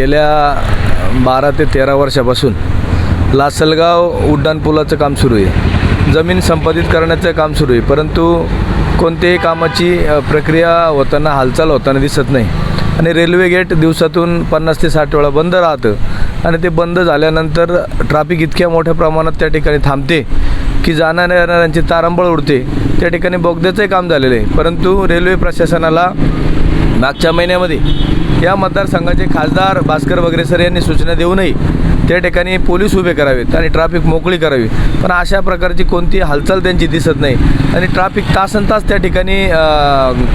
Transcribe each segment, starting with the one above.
गेल्या बारा ते तेरा वर्षापासून लासलगाव उड्डाणपुलाचं काम सुरू आहे. जमीन संपादित करण्याचं काम सुरू आहे परंतु कोणत्याही कामाची प्रक्रिया होताना हालचाल होताना दिसत नाही. आणि रेल्वे गेट दिवसातून पन्नास ते साठ वेळा बंद राहतं आणि ते बंद झाल्यानंतर ट्रॅफिक इतक्या मोठ्या प्रमाणात त्या ठिकाणी थांबते की जाणाऱ्या येणाऱ्यांची तारांबळ उडते. त्या ठिकाणी बोगद्याचंही काम झालेलं आहे परंतु रेल्वे प्रशासनाला मागच्या महिन्यामध्ये या मतदारसंघाचे खासदार भास्कर वगैरे सर यांनी सूचना देऊनही त्या ठिकाणी पोलीस उभे करावेत आणि ट्रॅफिक मोकळी करावी. पण अशा प्रकारची कोणती हालचाल त्यांची दिसत नाही. आणि ट्रॅफिक तासन तास त्या ठिकाणी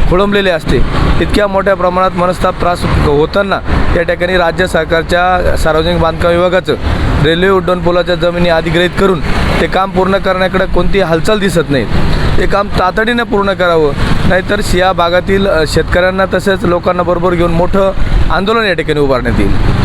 खोळंबलेले असते. इतक्या मोठ्या प्रमाणात मनस्ताप त्रास होताना त्या ठिकाणी राज्य सरकारच्या सार्वजनिक बांधकाम विभागाचं रेल्वे उड्डाणपुलाच्या जमिनी अधिग्रहित करून ते काम पूर्ण करण्याकडे कोणती हालचाल दिसत नाही ते काम तातडीनं पूर्ण करावं. नाहीतर या भागातील शेतकऱ्यांना तसेच लोकांना बरोबर घेऊन मोठं आंदोलन या ठिकाणी उभारण्यात येईल.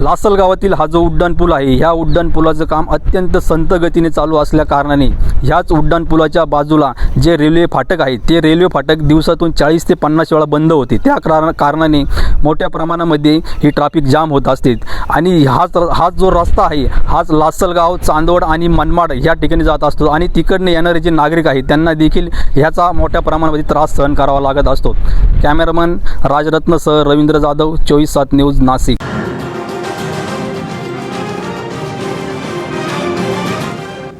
लासल गावातील हा जो उड्डाणपूल आहे ह्या उड्डाणपुलाचं काम अत्यंत संत गतीने चालू असल्या कारणाने ह्याच उड्डाणपुलाच्या बाजूला जे रेल्वे फाटक आहे ते रेल्वे फाटक दिवसातून चाळीस ते पन्नास वेळा बंद होते. त्या कारण कारणाने मोठ्या प्रमाणामध्ये ही ट्रॅफिक जाम होत असते. आणि हाच हाच जो रस्ता आहे हाच लासलगाव चांदवड आणि मनमाड ह्या ठिकाणी जात असतो. आणि तिकडने येणारे जे नागरिक आहेत त्यांना देखील ह्याचा मोठ्या प्रमाणामध्ये त्रास सहन करावा लागत असतो. कॅमेरामन राजरत्नसह रवींद्र जाधव चोवीस सात न्यूज नाशिक.